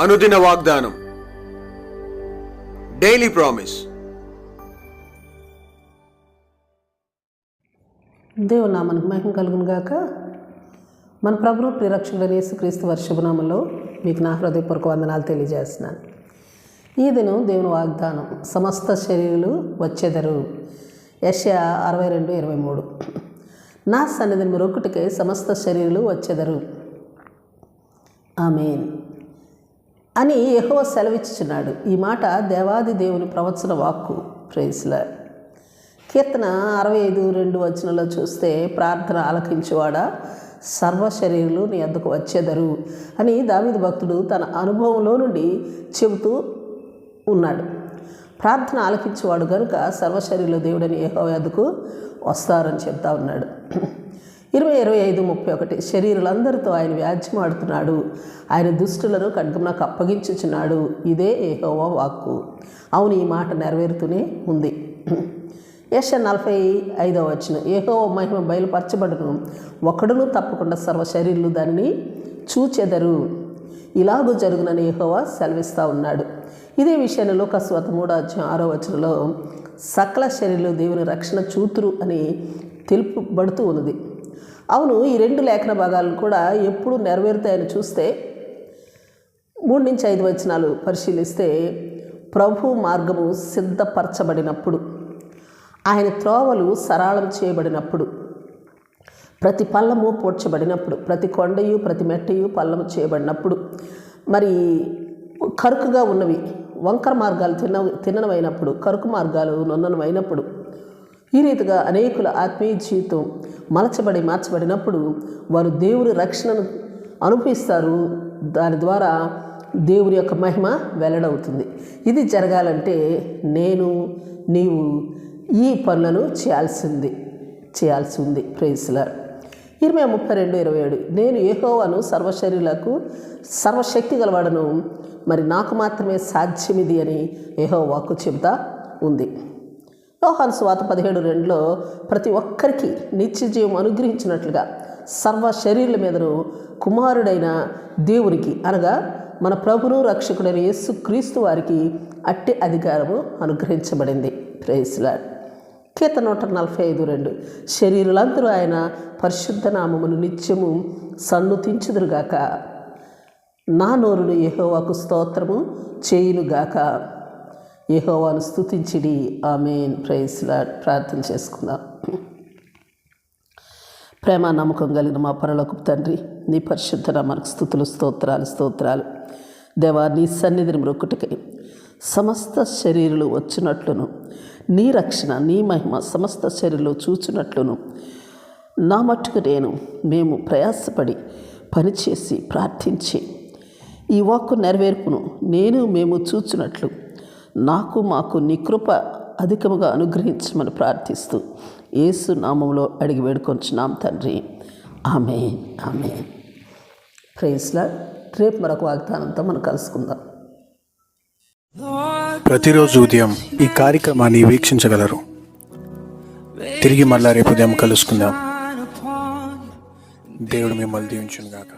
అనుదిన వాగ్దానం. Daily promise దేవుని నామానికి మహిమ కలుగును గాక. మన ప్రభువు ప్రిరక్షణ యేసుక్రీస్తు వర్షభనామంలో మీకు నా హృదయపూర్వక వందనాలు తెలియజేస్తున్నాను. ఈ దినం దేవుని వాగ్దానం సమస్త శరీరులు వచ్చేదరు. యశ అరవై రెండు ఇరవై మూడు. నా సన్నిధిని మరొకటికే సమస్త శరీరులు వచ్చెదరు. ఆమెన్. అని యెహోవ సెలవిచ్చుచున్నాడు. ఈ మాట దేవాది దేవుని ప్రవచన వాక్కు. ప్రైజ్లా కీర్తన అరవై ఐదు రెండు వచనంలో చూస్తే ప్రార్థన ఆలకించేవాడా? సర్వ శరీరులు నీ అద్దకు వచ్చేదరు అని దావిద భక్తుడు తన అనుభవంలో నుండి చెబుతూ ఉన్నాడు. ప్రార్థన ఆలకించేవాడు కనుక సర్వశరీరులు దేవుడని ఏహో ఎద్దుకు వస్తారని చెప్తా ఉన్నాడు. ఇరవై ఇరవై ఐదు ముప్పై ఒకటి శరీరులందరితో ఆయన వ్యాజ్యమాడుతున్నాడు. ఆయన దుష్టులను ఖడ్గమునకు అప్పగించుచున్నాడు. ఇదే ఏహోవా వాక్కు. అవును ఈ మాట నెరవేరుతూనే ఉంది. యశ నలభై ఐదవ వచ్చిన ఏహో మహిమ బయలుపరచబడును. ఒకడును తప్పకుండా సర్వ శరీరులు దానిని చూచెదరు. ఇలాగూ జరుగునని ఏహోవా సెలవిస్తూ ఉన్నాడు. ఇదే విషయాన్ని లోకస్వత మూడో అధ్యాయం ఆరో వచనంలో సకల శరీరులు దేవుని రక్షణ చూతురు అని తెలుపబడుతూ ఉన్నది. అవును ఈ రెండు లేఖన భాగాలను కూడా ఎప్పుడు నెరవేరుతాయని చూస్తే మూడు నుంచి ఐదు వచనాలు పరిశీలిస్తే ప్రభు మార్గము సిద్ధపరచబడినప్పుడు ఆయన త్రోవలు సరళం చేయబడినప్పుడు ప్రతి పల్లము పూడ్చబడినప్పుడు ప్రతి కొండయు ప్రతి మెట్టయు పల్లము చేయబడినప్పుడు మరి కరుకుగా ఉన్నవి వంకర మార్గాలు తిన్న తిన్ననమైనప్పుడు కరుకు మార్గాలు నొన్ననమైనప్పుడు ఈ రీతిగా అనేకుల ఆత్మీయ జీవితం మలచబడి మార్చబడినప్పుడు వారు దేవుని రక్షణను అనుభవిస్తారు. దాని ద్వారా దేవుని యొక్క మహిమ వెల్లడవుతుంది. ఇది జరగాలంటే నేను నీవు ఈ పనులను చేయాల్సింది చేయాల్సి ఉంది. ప్రేసులా ఇరవై ముప్పై రెండు ఇరవై ఏడు. నేను ఏహోవాను సర్వశరీరులకు సర్వశక్తి గలవాడను మరి నాకు మాత్రమే సాధ్యమిది అని ఏహో వాక్కు చెబుతా ఉంది. యోహాను స్వాత పదిహేడు రెండులో ప్రతి ఒక్కరికి నిత్య జీవం అనుగ్రహించినట్లుగా సర్వ శరీరుల మీదను కుమారుడైన దేవునికి అనగా మన ప్రభును రక్షకుడైన యేసు క్రీస్తు వారికి అట్టి అధికారము అనుగ్రహించబడింది. ప్రేస్లాడ్ కీత నూట నలభై ఐదు రెండు. శరీరులందరూ ఆయన పరిశుద్ధ నామమును నిత్యము సన్నుతించుదురుగాక. నా నోరును యెహోవాకు స్తోత్రము చేయునుగాక. యహోవాను స్తుతించిడి. ఆమెన్. ప్రైస్లా ప్రార్థన చేసుకుందాం. ప్రేమ నమ్మకం కలిగిన మా పరలోకు తండ్రి నీ పరిశుద్ధ మనకు స్థుతులు స్తోత్రాలు స్తోత్రాలు. దేవా నీ సన్నిధిని మరొకటికై సమస్త శరీరులు వచ్చినట్లును నీ రక్షణ నీ మహిమ సమస్త శరీరులు చూచినట్లును నా మట్టుకు నేను మేము ప్రయాసపడి పనిచేసి ప్రార్థించి ఈ వాక్కు నెరవేర్పును నేను మేము చూచినట్లు నాకు మాకు నికృప అధికముగా అనుగ్రహించమని ప్రార్థిస్తూ యేసు నామంలో అడిగి వేడుకొంచున్నాం తండ్రి. ఆమె ఆమె ప్రేస్లా రేపు మరొక వాగ్దానంతో మనం కలుసుకుందాం. ప్రతిరోజు ఉదయం ఈ కార్యక్రమాన్ని వీక్షించగలరు. తిరిగి మళ్ళా రేపు ఉదయం కలుసుకుందాం. దేవుడు మిమ్మల్ని దీవించునుగాక.